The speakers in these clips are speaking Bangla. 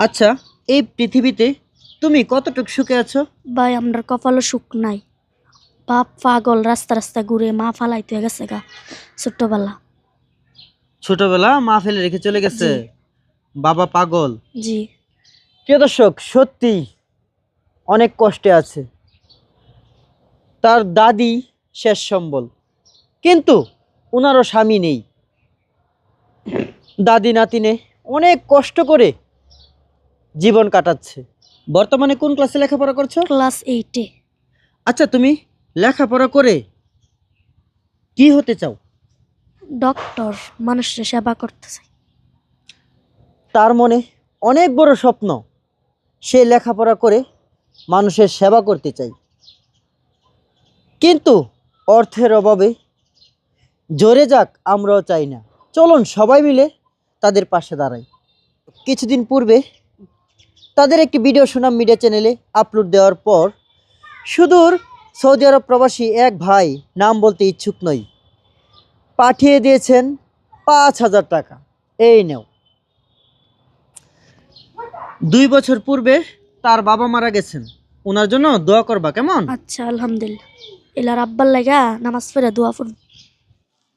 আচ্ছা এই পৃথিবীতে তুমি কতটুকু সুখে আছো? ভাই আমার কপালও সুখ নাই। বাপ পাগল রাস্তা রাস্তা ঘুরে মা ফালাইতে গেছে গা ছোট্টবেলা। ছোটবেলা মা ফেলে রেখে চলে গেছে? বাবা পাগল। জি। প্রিয় দর্শক সত্যি অনেক কষ্টে আছে। তার দাদি শেষ সম্বল। কিন্তু ওনারও স্বামী নেই। দাদি নাতিনে অনেক কষ্ট করে জীবন কাটাচ্ছে। বর্তমানে কোন ক্লাসে লেখাপড়া করছ? ক্লাস এইটে আচ্ছা তুমি লেখাপড়া করে কি হতে চাও? ডক্টর মানুষের সেবা করতে চাই। তার মনে অনেক বড় স্বপ্ন সে লেখাপড়া করে মানুষের সেবা করতে চাই। কিন্তু অর্থের অভাবে জোরে যাক আমরাও চাই না। চলুন সবাই মিলে তাদের পাশে দাঁড়াই। কিছুদিন পূর্বে তাদের একটি ভিডিও সুনাম মিডিয়া চ্যানেলে আপলোড দেওয়ার পর সুদূর সৌদি আরব প্রবাসী এক ভাই নাম বলতে ইচ্ছুক নই পাঠিয়ে দিয়েছেন পাঁচ হাজার টাকা। এই নেও। দুই বছর পূর্বে তার বাবা মারা গেছেন। ওনার জন্য দোয়া করবা কেমন? আচ্ছা আলহামদুলিল্লাহ। এলার আব্বার লাগা নামাজ পড়ে দোয়া পড়ব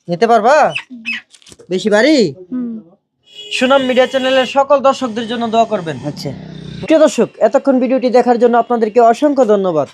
নিতে পারবা? বেশি বাড়ি? হুম। সুনাম মিডিয়া চ্যানেলের সকল দর্শকদের জন্য দোয়া করবেন। আচ্ছা। প্রিয় দর্শক এতক্ষণ ভিডিওটি দেখার জন্য আপনাদেরকে অসংখ্য ধন্যবাদ।